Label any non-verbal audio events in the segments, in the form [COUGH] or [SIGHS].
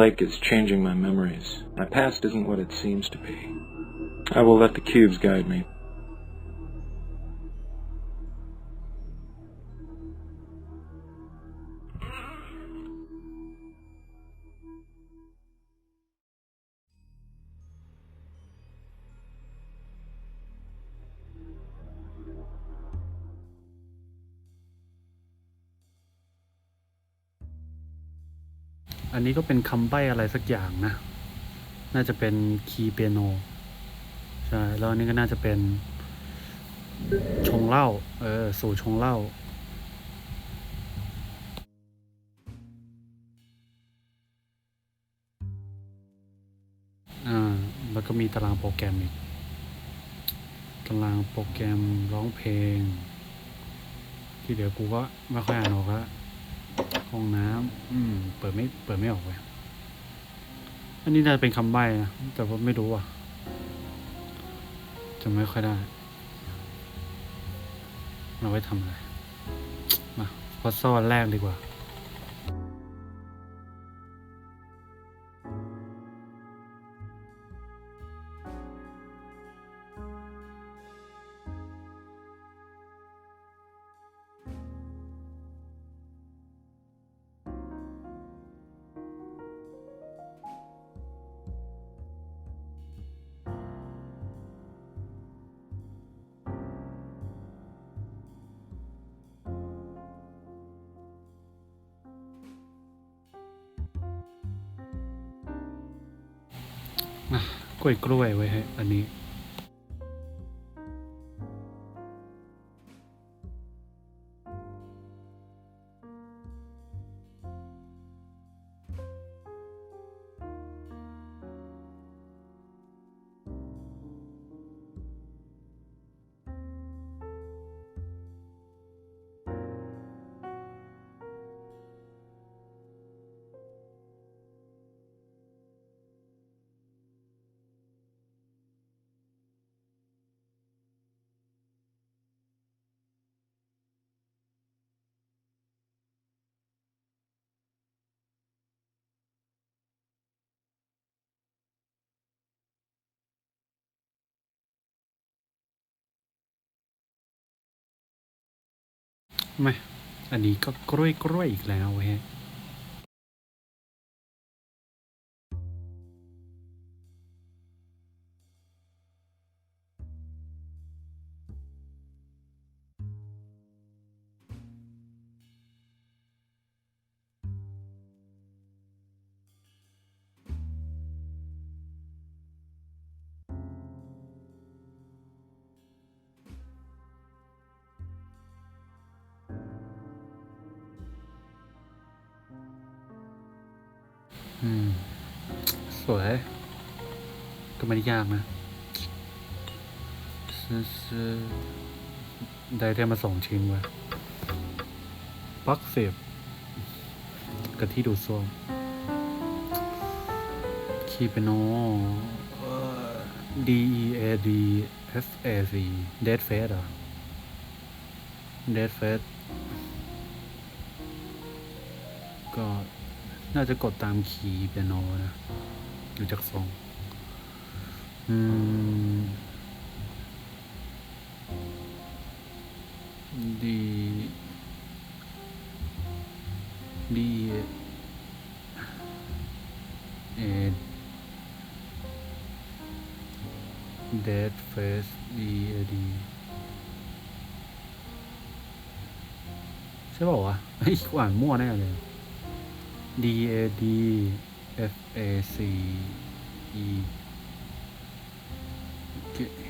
lake is changing my memories. My past isn't what it seems to be. I will let the cubes guide me. นนี้ก็เป็นคำใบ้อะไรสักอย่างนะ น่าจะเป็นคีย์เปียโน ใช่ แล้วอันนี้ก็น่าจะเป็น ชงเหล้า เออ สู่ชงเหล้า อ่า แล้วก็มีตารางโปรแกรมอีก ตารางโปรแกรมร้องเพลง ที่เดี๋ยวกูก็ไม่ค่อยอ่านออกละ ห้องน้ำอืม เปิดไม่ เปิดไม่ออกเลยอันนี้น่าจะเป็นคำใบ้นะ แต่ว่าไม่รู้อะจะไม่ค่อยได้ เราไว้ทำอะไร มาพอซ่อนแรกดีกว่า กล้วยกล้วยไว้ให้อันนี้ ไม่อันนี้ก็กล้วยกล้วยอีกแล้วฮะ อืม สวย ก็ไม่ได้ยากนะซื้อซื้อได้ได้มาสองชิ้นว้ปลั๊กเสียบกับที่ดูดซ่วมคีเปโน D E A D F A C Dead Face เหรอ Dead Face ก็ น่าจะกดตามคีย์เปียโนนะดูจากทรง อืม ดี ดีเอเดดเฟสดีเอดีใช่ป่าวะเฮ้ยกูอ่านมั่วแน่เลย D A D F A C E โอเค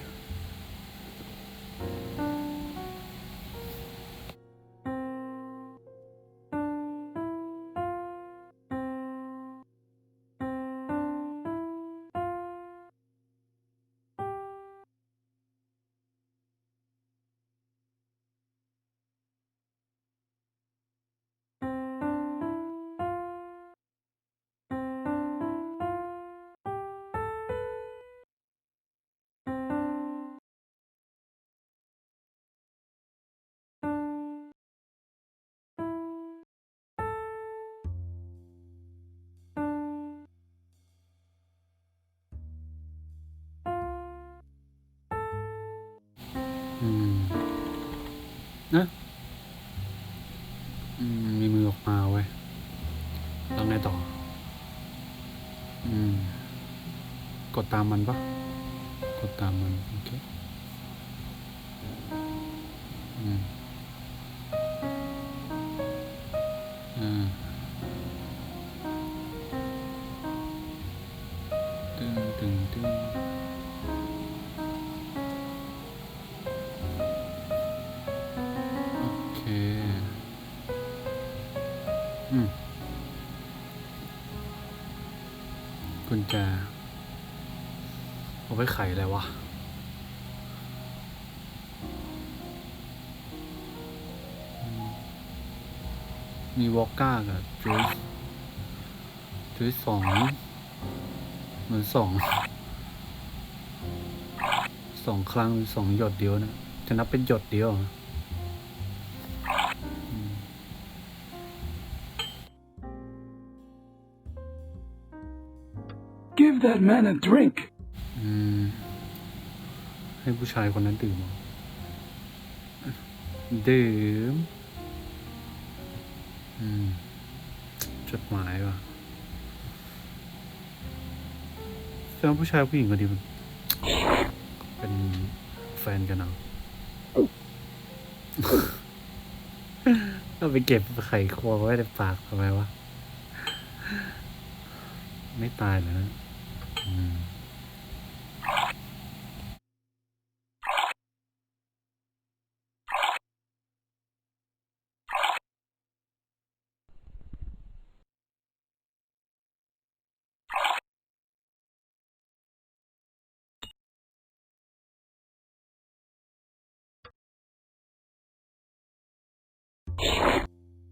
นะอืมมีมือออกมาเว้ยแล้วไงต่อ อืม กดตามมันปะกดตามมัน โอเค อืม ญแจ เอาไว้ไขอะไรวะ มีวอลก้ากับจูสจูสสอง เหมือนสอง สองครั้งหรือสองหยดเดียวนะ จะนับเป็นหยดเดียวเห Give that man a drink. ให้ผู้ชายคนนั้นดื่มเดื่มจดหมายว่ะแสดงว่าผู้ชายผู้หญิงคนนี้เป็นแฟนกันเนาะเราไปเก็บไข่ควงไว้ในปากทำไมวะ ไม่ตายเลยนะ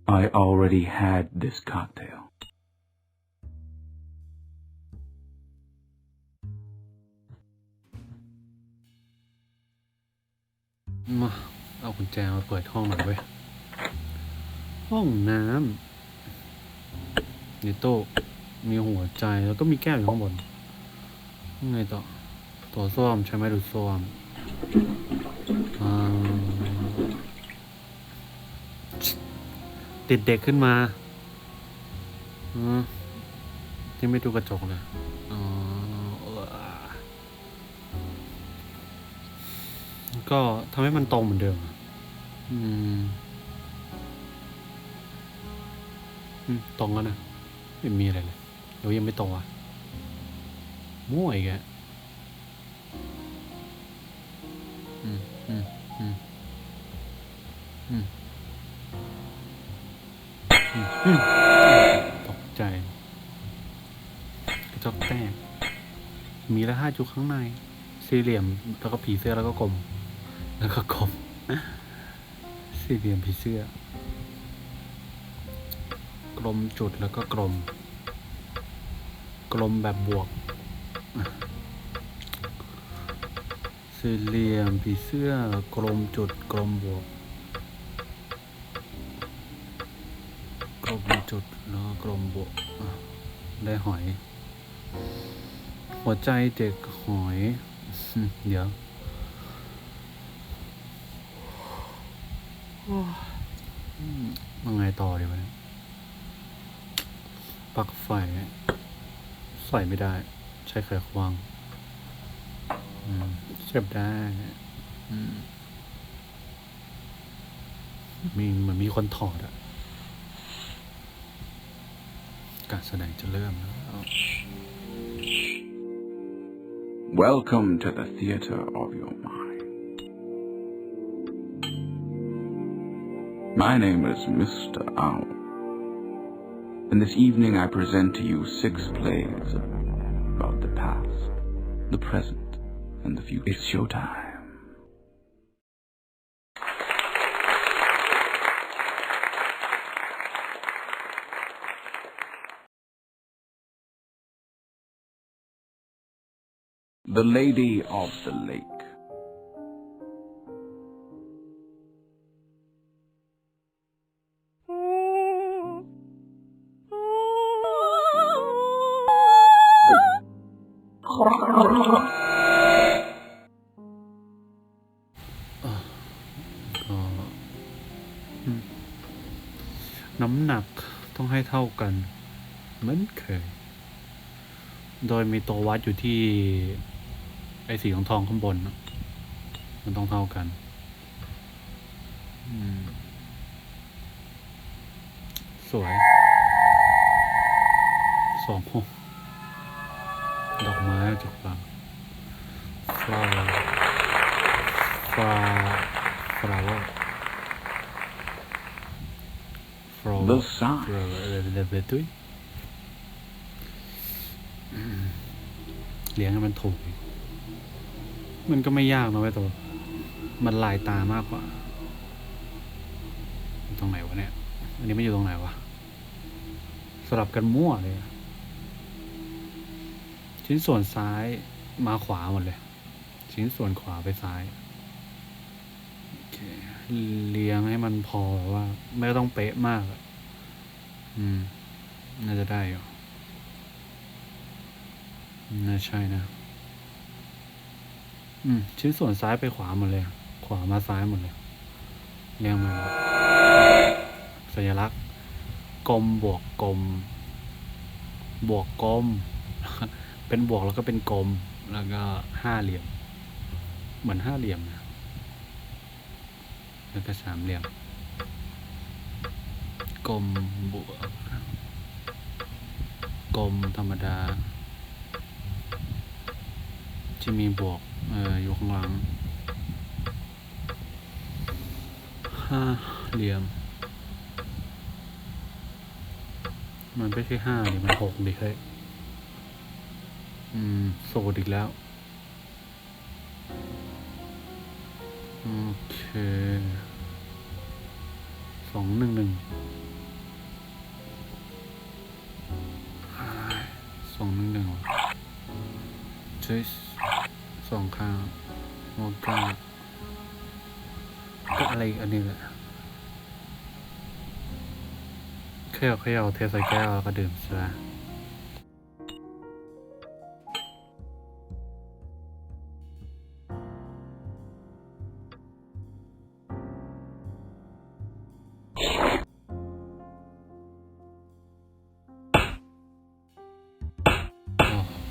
I already had this cocktail. มาเอากุญแจมาเปิดห้องหน่อยเว้ย ห้องน้ำในโต๊ะมีหัวใจแล้วก็มีแก้วอยู่ข้างบนยังไงต่อ ตัวส้วมใช้ไม้ดูดส้วมติดเด็กขึ้นมาอืมยังไม่ดูกระจกเลยอ๋อ ก็ทำให้มันตรงเหมือนเดิมอะอืมอืม ตรงแล้วนะ ไม่มีอะไรเลยเดี๋ยวยังไม่ตรงอะมั่วอีกอะอืม อืม อืม อืม อืมอืมตกใจ กระจกแตกมีแล้วห้าจุดข้างใน สี่เหลี่ยม แล้วก็ผีเสื้อแล้วก็กลม แล้วก็กลมสี่เหลี่ยมผีเสื้อกลมจุดแล้วก็กลม กลมแบบบวก สี่เหลี่ยมผีเสื้อกลมจุดกลมบวก กลมจุดแล้วก็กลมบวก ได้หอย หัวใจเด็กหอย เดี๋ยวโอ้ ยอืมยังไงต่อดีวะเนี่ยปลั๊กไฟ ใส่ไม่ได้ ใช้ไขควงอืมเสียบได้อืมมีเหมือนมีคนถอดอะการแสดงจะเริ่มแล้ว Welcome to the theater of your mind. My name is Mr. Owl. And this evening I present to you six plays about the past, the present, and the future. It's showtime. The Lady of the Lake. น้ำหนักต้องให้เท่ากัน เหมือนเคย โดยมีตัววัดอยู่ที่ไอ้สีของทองข้างบน มันต้องเท่ากัน สวย สองหกดอกไม้จากปางฟลาวฟลาฟลาว ฟลาว The sign. เออเออเออเออตุ้ยอืมเลี้ยงให้มันถูก มันก็ไม่ยากนะเว้ยแต่ว่ามันลายตามากกว่าอยู่ตรงไหนวะเนี่ย อันนี้ไม่อยู่ตรงไหนวะ สลับกันมั่วเลยอะชิ้นส่วนซ้ายมาขวาหมดเลย ชิ้นส่วนขวาไปซ้ายโอ เลี้ยงให้มันพอแบบว่า ไม่ต้องเป๊ะมากอะอืม น่าจะได้อยู่น่าใช่นะ อืม ชิ้นส่วนซ้ายไปขวาหมดเลย ขวามาซ้ายหมดเลย เรียงมาสัญลักษณ์กลมบวกกลม บวกกลม เป็นบวกแล้วก็เป็นกลม แล้วก็ห้าเหลี่ยม เหมือนห้าเหลี่ยมนะ แล้วก็สามเหลี่ยมกลมบวกกลมธรรมดา ที่มีบวกอออยู่ข้างหลังห้าเหลี่ยม มันไม่ใช่ห้าดิมันหกดิเฮ้ยอืมโซดอีกแล้ว โอเค สองหนึ่งหนึ่งสองหนึ่งหนึ่งวะใช่สองข้างโมก้าก็อะไรอันนี้แหละเขย่าเขย่าเทใส่แก้วแล้วก็ดื่มใช่ไหม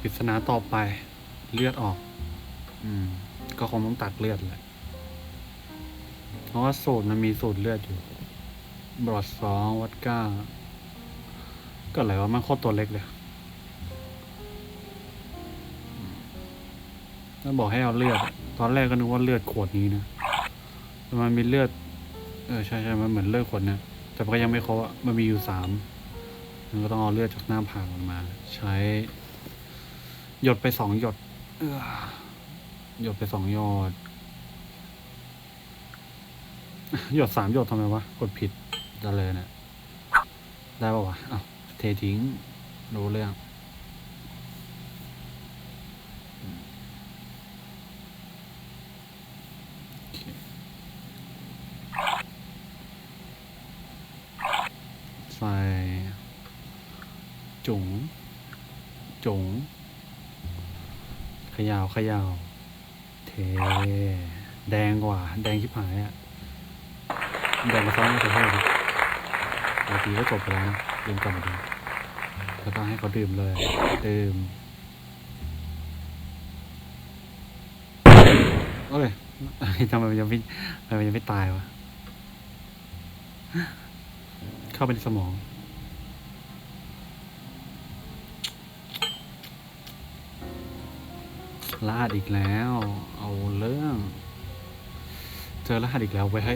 ริศนาต่อไปเลือดออก อืม ก็คงต้องตัดเลือดแหละเพราะว่าสูตรมันมีสูตรเลือดอยู่บรอดสองวัดก้า ก็อะไรวะมันโคตรตัวเล็กเลยแล้วบอกให้เอาเลือด ตอนแรกก็นึกว่าเลือดขวดนี้นะแต่มันมีเลือด เออใช่ใช่มันเหมือนเลือดขวดเนี่ยแต่มันก็ยังไม่ครบอะมันมีอยู่สามมันก็ต้องเอาเลือดจากหน้าผากออกมา ใช้ หยดไปสองหยด เออหยดไปสองหยด หยดสามหยดทำไมวะ กดผิดจะเลยเนี่ยได้ปะวะอ้าวเททิ้ง รู้เรื่อง โอเคใส่ จุ๋ง จุ๋งเขยาวขยาวเท แดงกว่า แดงชิบหายอะแดงกระซ้อนไม่เคยเท่ดิบางทีก็จบไปแล้วนะดื่มกลับมาดูแล้วก็ให้เขาดื่มเลย ดื่มเอ้ยทำไมมันยังไม่ทำไมมันยังไม่ตายวะ เข้าไปในสมอง รหัสอีกแล้ว เอาเรื่อง เจอรหัสอีกแล้วไว้ให้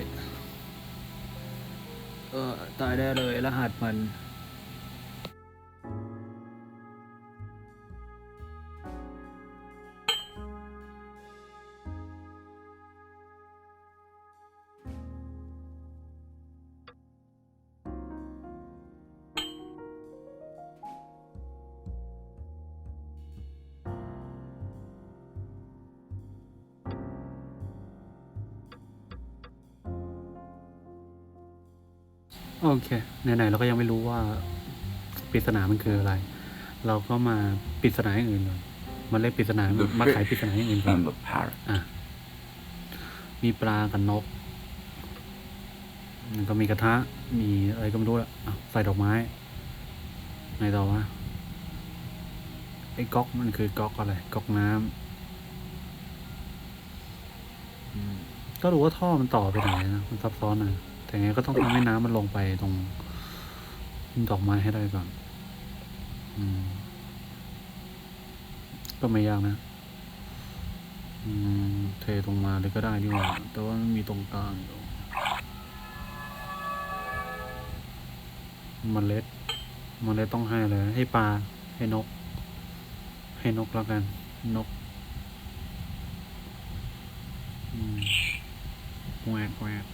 เออตายได้เลยรหัสมัน โอเค ไหนๆเราก็ยังไม่รู้ว่าปริศนามันคืออะไร เราก็มาปริศนาอย่างอื่นเลยมาเล่นปริศนา The มาขายปริศนาอย่างอื่นก่อน and the parrot. อะ มีปลากับนกมันก็มีกระทะ มีอะไรก็ไม่รู้อะอะใส่ดอกไม้ไงต่อวะ ไอ้ก๊อกมันคือก๊อกอะไร ก๊อกน้ำอืมก็รู้ว่าท่อมันต่อไปไหนนะ มันซับซ้อนนะ แต่ไงก็ต้องทำให้น้ำมันลงไปตรงดอกไม้ให้ได้ก่อนอืม ก็ไม่ยากนะอืมเทตรงมาเลยก็ได้ดีกว่าแต่ว่ามันมีตรงกลางอยู่มเมล็ดมเมล็ดต้องให้เลย ให้ปลาให้นก ให้นกแล้วกัน นกอืมแหวกแหวก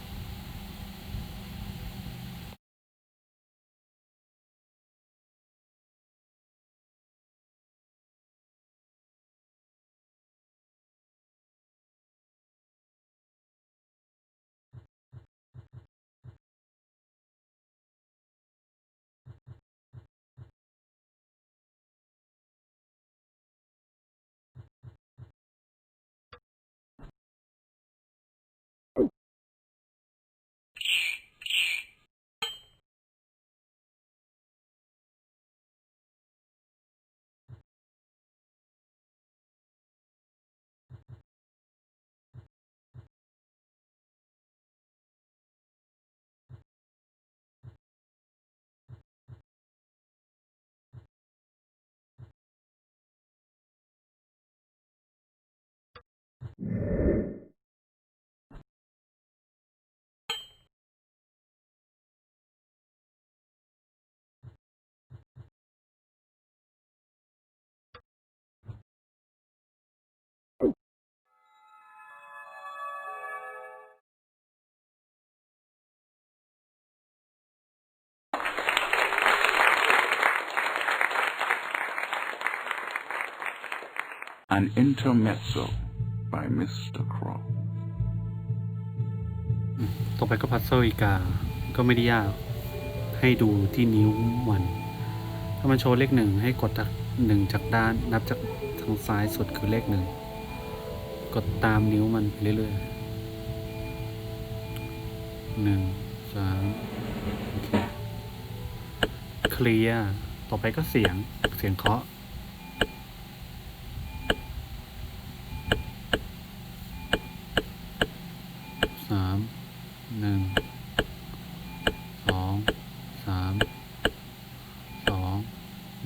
An intermezzo by Mr. Crow. ต่อไปก็พัซเซิลอีกา ก็ไม่ได้ยาก ให้ดูที่นิ้วมัน ถ้ามันโชว์เลขหนึ่งให้กดจากหนึ่งจากด้าน นับจากทางซ้ายสุดคือเลขหนึ่ง กดตามนิ้วมันไปเรื่อยๆหนึ่งสามโอเคเคลียร์ต่อไปก็เสียง เสียงเคาะ สามหนึ่งสองสามสอง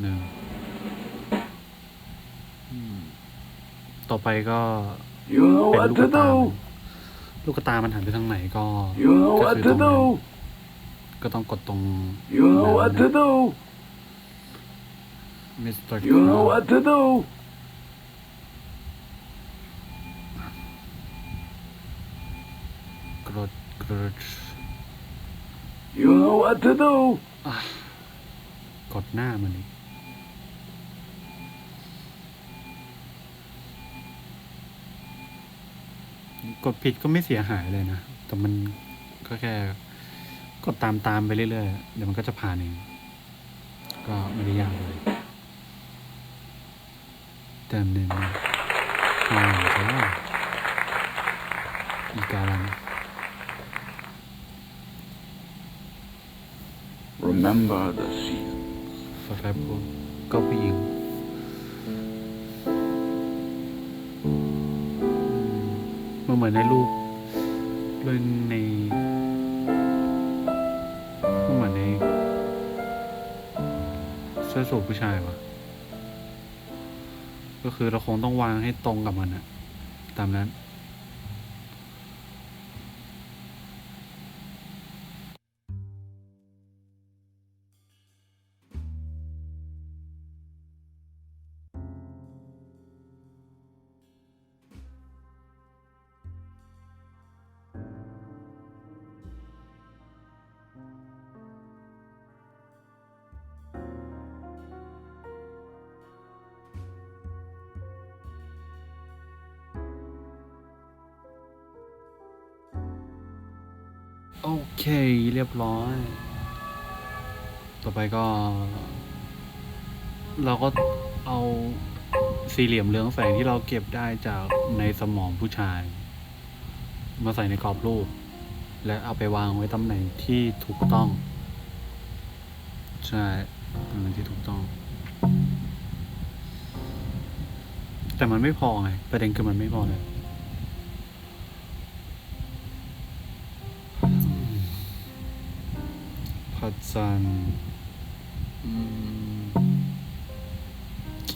หนึ่งอืมต่อ ไปก็ You know เป็น what ลูก to ตา do. ลูกตามันหันไปทางไหนก็ You know ก็ what คือ to ตรงนั้น do. ก็ต้องกดตรง You know what to do. มิสเตอร์ You know what to do. กรดกรด You know what to do. กดหน้ามันอีก กดผิดก็ไม่เสียหายเลยนะ แต่มันก็แค่กดตามตามๆไปเรื่อยๆ เดี๋ยวมันก็จะผ่านเอง ก็ไม่ได้ยากเลยเติมหนึ่งอ่าใช่อีการัน Remember the season. สแครปก็ผู้หญิง เหมือนในรูปเรื่องในมันเหมือนในเสื้อสูทผู้ชายวะก็คือเราคงต้องวางให้ตรงกับมันอะตามนั้น โอเคเรียบร้อย ต่อไปก็ เราก็เอาสี่เหลี่ยมเรืองแสงที่เราเก็บได้จากในสมองผู้ชาย มาใส่ในกรอบรูป และเอาไปวางไว้ตำแหน่งที่ถูกต้อง ใช่ตำแหน่งที่ถูกต้อง แต่มันไม่พอไงประเด็นคือมันไม่พอเลย ระจันทร์อืม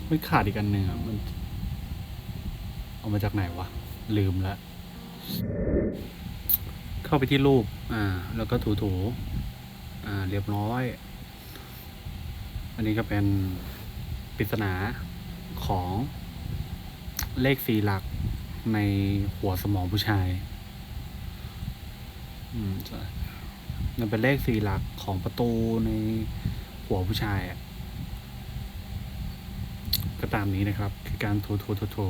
ไม่ขาดอีกอันหนึ่งอะมันเอามาจากไหนวะ ลืมละ เข้าไปที่รูป อ่า แล้วก็ถูๆอ่า เรียบร้อย อันนี้ก็เป็นปริศนาของเลขสี่หลักในหัวสมองผู้ชาย อืมใช่ มันเป็นเลขสี่หลักของประตูในหัวผู้ชายอะก็ตามนี้นะครับ คือการโถูถูถูถู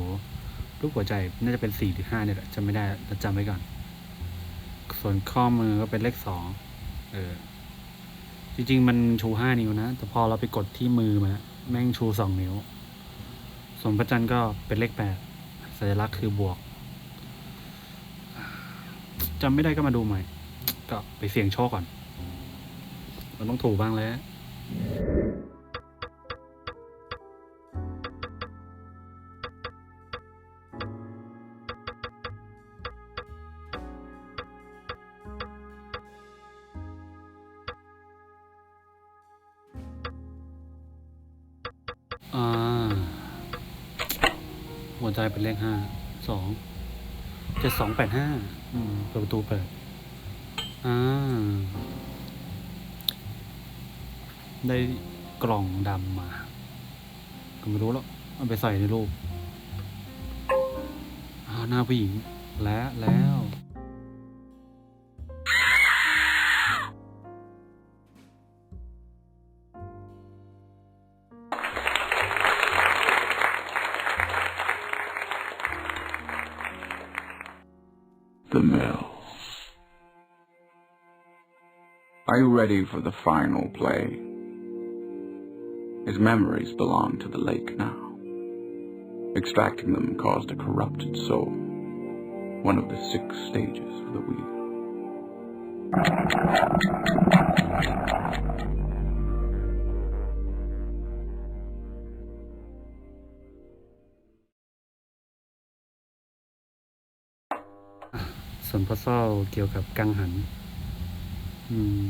รูปหัวใจน่าจะเป็นสี่หรือห้าเนี่ยแหละจำไม่ได้จำไว้ก่อน ส่วนข้อมือก็เป็นเลขสองเออ จริง ๆ มันชูห้านิ้วนะ แต่พอเราไปกดที่มือมาแม่งชูสองนิ้ว ส่วนพระจันทร์ก็เป็นเลขแปดสัญลักษณ์คือบวกจำไม่ได้ก็มาดูใหม่ ก็ไปเสี่ยงโชคก่อน มันต้องถูกบ้างแล้วอ่าหัวใจเป็นเลขห้าสองเจ็ดสองแปดห้าอืมเปิดประตูเปิด อ่า ได้กล่องดำมา ก็ไม่รู้แล้ว เอาไปใส่ในรูปอ่าหน้าผู้หญิง และแล้ว ready for the final play? His memories belong to the lake now. Extracting them caused a corrupted soul, one of the six stages of the wheel. ส่วนพัซเซิลเกี่ยวกับกังหัน [SIGHS] อืม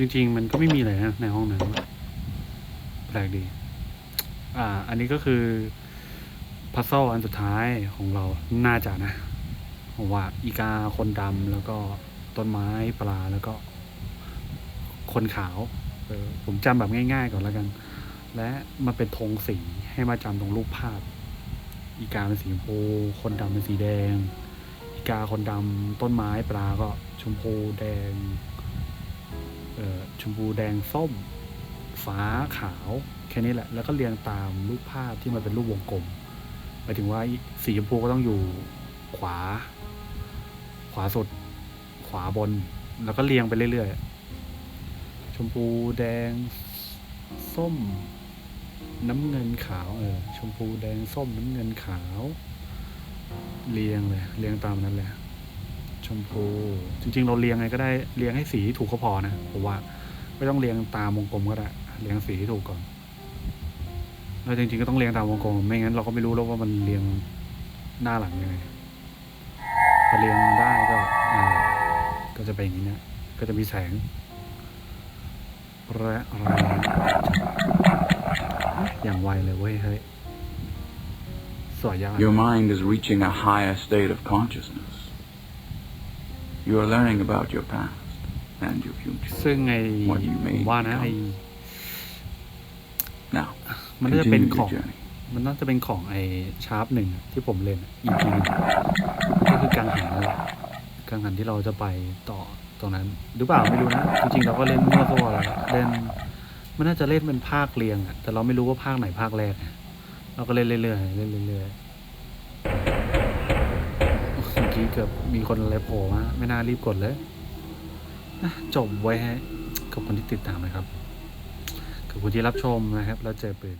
จริง ๆ มันก็ไม่มีอะไรนะในห้องน้ำอะแปลกดี อ่า อันนี้ก็คือพัซเซิลอันสุดท้ายของเราน่าจะนะผมว่าอีกาคนดำแล้วก็ต้นไม้ปลาแล้วก็ คนขาวเออผมจำแบบง่าย ๆ ก่อนแล้วกัน และมันเป็นธงสีให้มาจำตรงรูปภาพ อีกาเป็นสีชมพูคนดำเป็นสีแดง อีกาคนดำต้นไม้ปลาก็ชมพูแดง ชมพูแดงส้ม ฟ้าขาว แค่นี้แหละ แล้วก็เรียงตามรูปภาพที่มันเป็นรูปวงกลมหมายถึงว่าสีชมพูก็ต้องอยู่ขวา ขวาสุด ขวาบน แล้วก็เรียงไปเรื่อยๆ ชมพูแดง ส้ม น้ำเงินขาวเออชมพูแดงส้มน้ำเงินขาว เรียงเลย เรียงตามนั้นเลย มพู จริง ๆ เราเรียงไงก็ได้เรียงให้สีถูกก็พอนะผมว่าไม่ต้องเรียงตามวงกลมก็ได้เรียงสีให้ถูกก่อนแล้วจริงๆก็ต้องเรียงตามวงกลมไม่งั้นเราก็ไม่รู้แล้วว่ามันเรียงหน้าหลังยังไงพอเรียงได้ก็อ่าก็จะเป็นอย่างนี้นะก็จะมีแสงและรงอย่างไวเลยเว้ยเฮ้ยสวยยาก Your mind is reaching a higher state of consciousness. You are learning about your past and your future. ซึ่งไอ What you ว่านะไอ Now, มันน่าจะเป็นของ มันน่าจะเป็นของไอชาร์ปหนึ่งที่ผมเล่นอีพีนึ่งก็คือกังหันนั่นแหละกังหันที่เราจะไปต่อตรงนั้น หรือเปล่าไม่รู้นะ จริงๆ เราก็เล่นมั่วตัวแหละเล่นมันน่าจะเล่นเป็นภาคเรียงอะแต่เราไม่รู้ว่าภาคไหนภาคแรก เราก็เล่นเรื่อยๆเล่นเรื่อยๆ กี้เกือบมีคนอะไรโผล่มาไม่น่ารีบกดเลยอะจบไว้ให้กับคนที่ติดตามนะครับขอบคุณที่รับชมนะครับ แล้วเจอปืน